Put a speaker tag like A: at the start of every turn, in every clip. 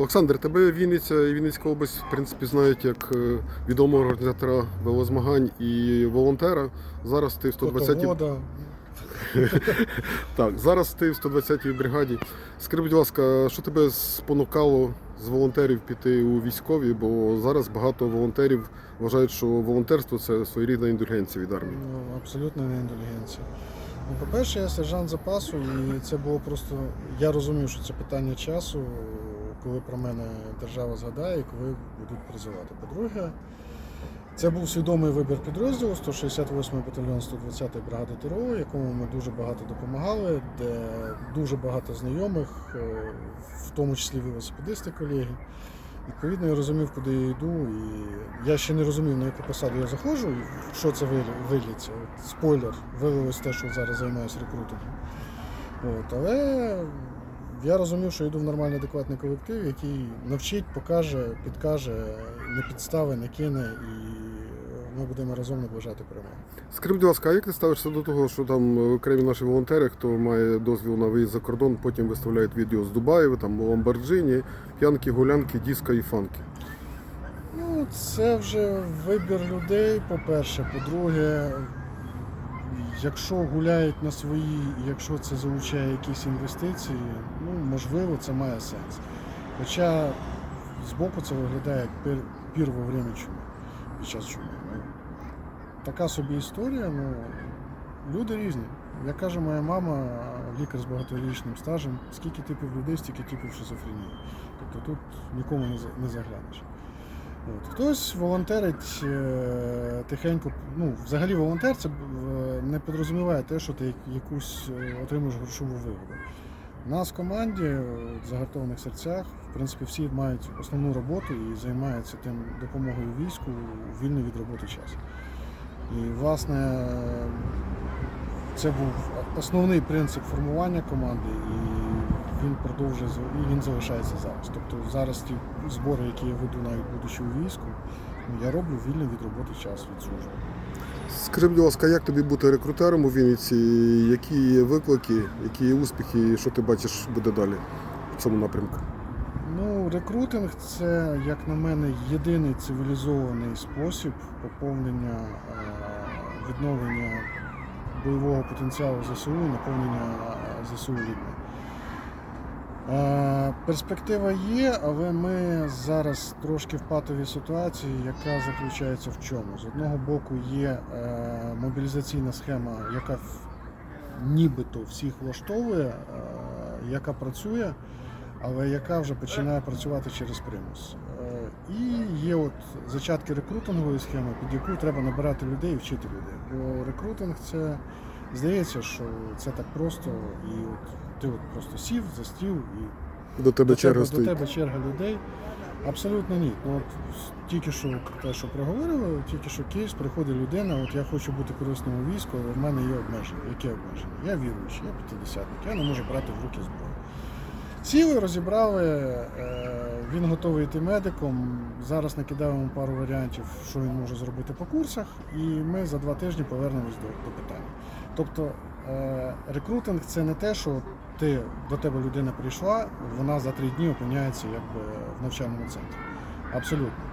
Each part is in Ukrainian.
A: Олександр, тебе Вінниця і Вінницька область, в принципі, знають як е, відомого організатора велозмагань і волонтера. Зараз ти в 120-й
B: Фотовода.
A: так, зараз ти в 120-й бригаді. Скажи, будь ласка, що тебе спонукало з волонтерів піти у військові? Бо зараз багато волонтерів вважають, що волонтерство це своєрідна індульгенція від армії.
B: Ну, абсолютно не індулігенція. Ну, по-перше, я сержант запасу, і це було просто. Я розумів, що це питання часу, коли про мене держава згадає і коли будуть призивати. По-друге, це був свідомий вибір підрозділу 168-й батальйон 120-ї бригади ТРО, якому ми дуже багато допомагали, де дуже багато знайомих, е, в тому числі велосипедисти колеги. Відповідно, я розумів, куди я йду, і я ще не розумів, на яку посаду я заходжу, і що це виліться. Спойлер, виявилось те, що зараз займаюся рекрутингом. От, але я розумів, що йду в нормальний адекватний колектив, який навчить, покаже, підкаже, не підстави, не кине, і ми будемо разом наближати перемогу.
A: Скажи, будь ласка, а як ти ставишся до того, що там е, окремі наші волонтери, хто має дозвіл на виїзд за кордон, потім виставляють відео з Дубаєва, там Ламборджині, п'янки, гулянки, диско і фанки?
B: Ну, це вже вибір людей, по-перше. По-друге, якщо гуляють на свої, якщо це залучає якісь інвестиції, ну, можливо, це має сенс. Хоча збоку це виглядає як пір во время чуми під час чуми. Ну, така собі історія, ну, люди різні. Як каже моя мама, лікар з багаторічним стажем, скільки типів людей, стільки типів шизофренії. Тобто тут нікому не заглянеш. От. Хтось волонтерить е, тихенько. Ну, взагалі волонтер це е, не підрозуміває те, що ти якусь е, отримуєш грошову вигоду. У нас в команді в загартованих серцях, в принципі, всі мають основну роботу і займаються тим допомогою війську у вільний від роботи час. І, власне, це був основний принцип формування команди, і він продовжує і він залишається зараз. Тобто зараз ті збори, які я веду, навіть будучи у війську, я роблю вільний від роботи час від служби.
A: Скажи, будь ласка, як тобі бути рекрутером у Вінниці? Які є виклики, які є успіхи, і що ти бачиш буде далі в цьому напрямку?
B: Ну, рекрутинг це, як на мене, єдиний цивілізований спосіб поповнення, е, відновлення бойового потенціалу ЗСУ і наповнення е, ЗСУ людьми. Е, Перспектива є, але ми зараз трошки в патовій ситуації, яка заключається в чому? З одного боку є е, мобілізаційна схема, яка нібито всіх влаштовує, е, яка працює але яка вже починає працювати через примус. І є от зачатки рекрутингової схеми, під яку треба набирати людей і вчити людей. Бо рекрутинг це здається, що це так просто, і от ти от просто сів, застів і
A: До тебе
B: до
A: черга
B: тебе, до тебе черга людей. Абсолютно ні. Ну, от тільки що те, що проговорили, тільки що кейс, приходить людина, от я хочу бути корисним у війську, але в мене є обмеження. Які обмеження? Я віруючий, я п'ятидесятник, я не можу брати в руки зброю. Сіли, розібрали, е, він готовий йти медиком. Зараз накидаємо пару варіантів, що він може зробити по курсах, і ми за два тижні повернемось до, до питання. Тобто е, рекрутинг це не те, що ти до тебе людина прийшла, вона за три дні опиняється якби в навчальному центрі. Абсолютно.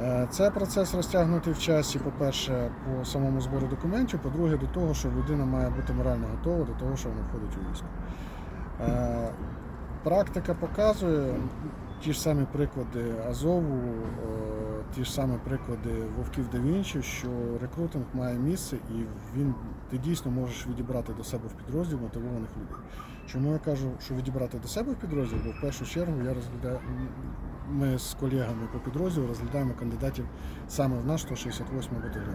B: Е, Це процес розтягнутий в часі, по-перше, по самому збору документів, по-друге, до того, що людина має бути морально готова до того, що вона входить у військо. Практика показує ті ж самі приклади Азову, е, ті ж самі приклади Вовків да Вінчі, що рекрутинг має місце і він ти дійсно можеш відібрати до себе в підрозділ мотивованих людей. Чому я кажу, що відібрати до себе в підрозділ, бо в першу чергу я розглядаю. Ми з колегами по підрозділу розглядаємо кандидатів саме в наш 168 батальйон.